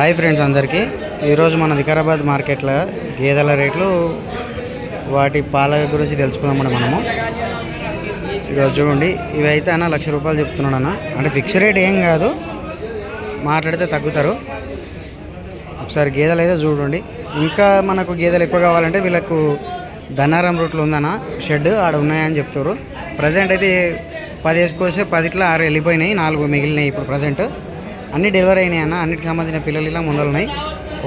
Hi friends అందరికీ. ఈరోజు మన వికారాబాద్ మార్కెట్లో గేదెల రేట్లు వాటి పాల గురించి తెలుసుకుందామండి మనము. ఈరోజు చూడండి ఇవి అయితే అన్న లక్ష రూపాయలు చెప్తున్నాడు అన్న. అంటే ఫిక్స్ రేట్ ఏం కాదు మాట్లాడితే తగ్గుతారు. ఒకసారి గేదెలు అయితే చూడండి. ఇంకా మనకు గేదెలు ఎక్కువ కావాలంటే వీళ్ళకు ధనారం రూట్లో ఉందన్న. షెడ్ ఆడ ఉన్నాయని చెప్తారు ప్రజెంట్ అయితే పది వేసుకొస్తే పదిట్లో ఆరు వెళ్ళిపోయినాయి నాలుగు మిగిలినాయి ఇప్పుడు ప్రజెంట్ అన్ని డెలివరీ అయినాయి అన్న. అన్నిటికి సంబంధించిన పిల్లలు ఇలా ముందలున్నాయి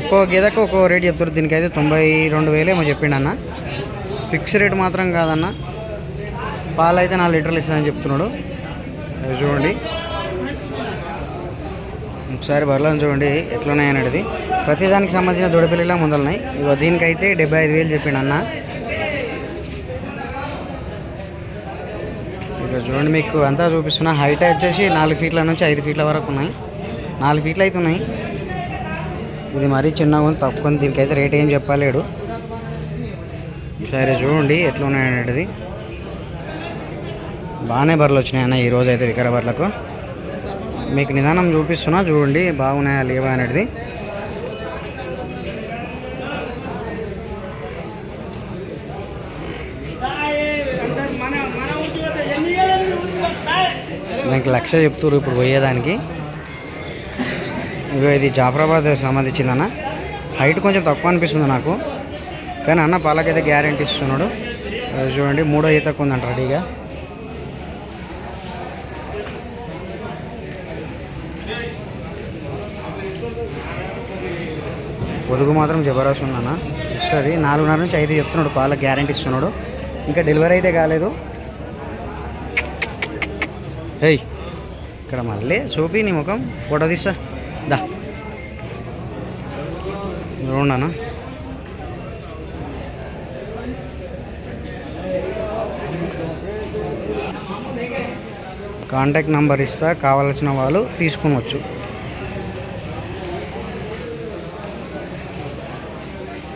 ఒక్కో గేదెకు ఒక్కో రేట్ చెప్తారు. దీనికైతే తొంభై రెండు వేలేమో చెప్పిండు అన్న. ఫిక్స్ రేట్ మాత్రం కాదన్న. పాలు అయితే నాలుగు లీటర్లు ఇస్తానని చెప్తున్నాడు. అది చూడండి. ఒకసారి బర్లను చూడండి ఎట్లున్నాయి అనేది ప్రతిదానికి సంబంధించిన దొడపిల్లిలా ముందలున్నాయి ఇగో దీనికైతే డెబ్బై ఐదు వేలు చెప్పిండు అన్న. ఇక చూడండి మీకు అంతా చూపిస్తున్నా హైట్ వచ్చేసి నాలుగు ఫీట్ల నుంచి ఐదు ఫీట్ల వరకు ఉన్నాయి. నాలుగు ఫీట్లు అయితే ఉన్నాయి. ఇది మరీ చిన్నగా ఉంది తప్పకుండా దీనికైతే రేట్ ఏం చెప్పలేడు. సరే చూడండి ఎట్లా ఉన్నాయనేది బాగానే బర్రెలు వచ్చినాయి అన్న ఈరోజు అయితే వికారాబాద్లకు. మీకు నిదానం చూపిస్తున్నా చూడండి బాగున్నాయా లేవా అనేది దానికి లక్ష చెప్తున్నారు ఇప్పుడు పోయేదానికి. ఇగో ఇది జాఫరాబాద్ సంబంధించిందన్న. హైట్ కొంచెం తక్కువ అనిపిస్తుంది నాకు. కానీ అన్న పాలకైతే గ్యారంటీ ఇస్తున్నాడు. చూడండి మూడో ఈతకు ఉందంట రెడీగా పొదుగు మాత్రం జబరాస్ ఉందన్న. ఇస్తుంది నాలుగున్నర నుంచి ఐదు చెప్తున్నాడు. పాలకు గ్యారంటీ ఇస్తున్నాడు. ఇంకా డెలివరీ అయితే కాలేదు. ఏయ్ ఇక్కడ మళ్ళీ చూపి నీ ముఖం. ఫోటో తీస్తా. దా. చూడనా కాంటాక్ట్ నెంబర్ ఇస్తా కావలసిన వాళ్ళు తీసుకునవచ్చు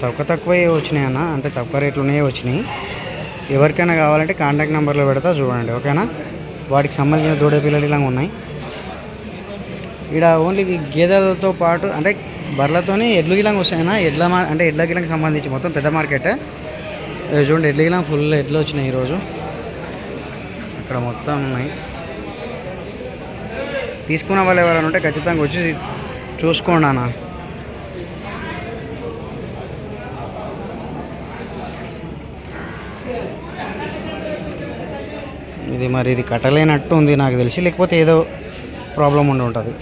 తక్కువ తక్కువే వచ్చినాయి అన్న అంటే తక్కువ రేట్లునే వచ్చినాయి. ఎవరికైనా కావాలంటే కాంటాక్ట్ నెంబర్లో పెడతా చూడండి ఓకేనా? వాటికి సంబంధించిన దూడ పిల్లలు ఇలా ఉన్నాయి. ఇక్కడ ఓన్లీ గేదెలతో పాటు అంటే బర్రెలతోనే ఎడ్లు గిలంగా వస్తాయన్నా ఎడ్ల మా అంటే ఎడ్ల గిలంకి సంబంధించి మొత్తం పెద్ద మార్కెట్. చూడండి ఎడ్ల గిలం ఫుల్ ఎడ్లు వచ్చినాయి ఈరోజు. అక్కడ మొత్తం ఉన్నాయి. తీసుకున్న వాళ్ళు ఎవరైనా ఉంటే ఖచ్చితంగా వచ్చి చూసుకోండి అన్న. ఇది మరి ఇది కట్టలేనట్టు ఉంది నాకు తెలిసి లేకపోతే ఏదో ప్రాబ్లం ఉండి ఉంటుంది.